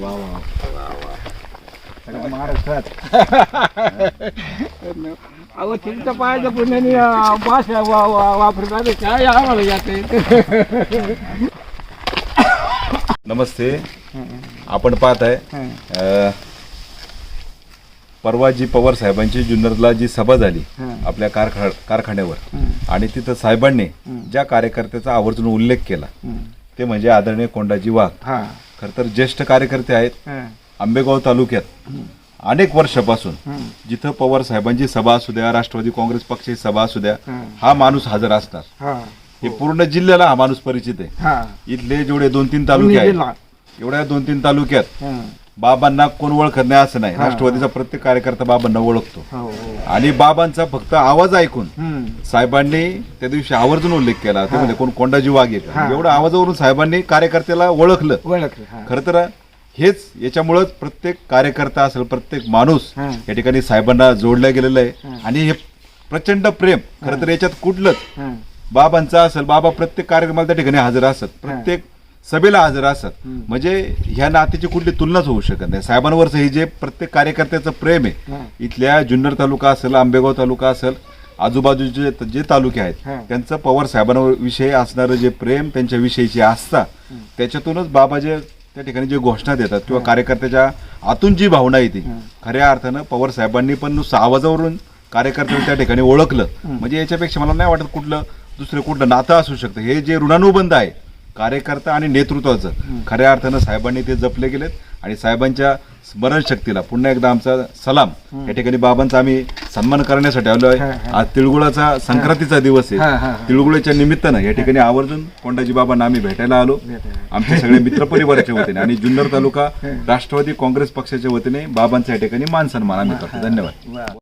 वा वा सगळ्या महाराष्ट्रात अहो तिथं पाहायचं पुण्याने वास वापरतात काय आम्हाला जाते नमस्ते. आपण पाहत आहे परवा जी पवार साहेबांची जुन्नरला जी सभा झाली आपल्या कारखा कारखान्यावर. आणि तिथं साहेबांनी ज्या कार्यकर्त्याचा आवर्जून उल्लेख केला ते म्हणजे आदरणीय कोंडाजी वाघ. खर तर ज्येष्ठ कार्यकर्ते आहेत. आंबेगाव तालुक्यात अनेक वर्षापासून जिथं पवार साहेबांची सभा असू द्या राष्ट्रवादी काँग्रेस पक्षाची सभा असू द्या हा. माणूस हजर असणार. हा. पूर्ण जिल्ह्याला हा माणूस परिचित आहे. हा. इथले जेवढे दोन तीन तालुके आहेत. एवढ्या दोन तीन तालुक्यात. बाबांना कोण ओळखत नाही असं नाही राष्ट्रवादीचा प्रत्येक कार्यकर्ता बाबांना ओळखतो हो, हो. आणि बाबांचा फक्त आवाज ऐकून. साहेबांनी त्या दिवशी आवर्जून उल्लेख केला ते म्हणजे कोण कोंडाजी वाघ. एवढं आवाजावरून साहेबांनी कार्यकर्त्याला ओळखलं ओळखलं. खरं तर हेच याच्यामुळंच प्रत्येक कार्यकर्ता असेल प्रत्येक माणूस. या ठिकाणी साहेबांना जोडलं गेलेलं आहे आणि हे प्रचंड प्रेम खरं तर याच्यात कुठलंच. बाबांचा असेल बाबा प्रत्येक कार्यक्रमाला त्या ठिकाणी हजर असत प्रत्येक सभेला हजर असत. म्हणजे ह्या नात्याची कुठली तुलनाच होऊ शकत नाही. साहेबांवरचं हे जे प्रत्येक कार्यकर्त्याचं प्रेम. आहे इथल्या जुन्नर तालुका असेल आंबेगाव तालुका असेल आजूबाजूचे जे तालुके आहेत. त्यांचं पवार साहेबांविषयी असणारं जे प्रेम त्यांच्याविषयीची आस्था त्याच्यातूनच बाबा जे त्या ठिकाणी जे घोषणा देतात किंवा कार्यकर्त्याच्या आतून जी भावना येते खऱ्या अर्थानं पवार साहेबांनी पण नुसतं आवाजावरून कार्यकर्त्याला त्या ठिकाणी ओळखलं. म्हणजे याच्यापेक्षा मला नाही वाटत कुठलं दुसरं कुठलं नातं असू शकतं. हे जे ऋणानुबंध आहे कार्यकर्ता आणि नेतृत्वाचं. खऱ्या अर्थानं साहेबांनी ते जपले गेलेत आणि साहेबांच्या स्मरणशक्तीला पुन्हा एकदा आमचा सलाम. या ठिकाणी बाबांचा आम्ही सन्मान करण्यासाठी आलो आहे आज तिळगुळाचा संक्रांतीचा दिवस आहे. तिळगुळाच्या निमित्तानं या ठिकाणी आवर्जून कोंडाजी बाबांना आम्ही भेटायला आलो. आमचे सगळे मित्रपरिवाराच्या वतीने आणि जुन्नर तालुका राष्ट्रवादी काँग्रेस पक्षाच्या वतीने बाबांचा या ठिकाणी मान सन्मान आम्ही करतो. धन्यवाद.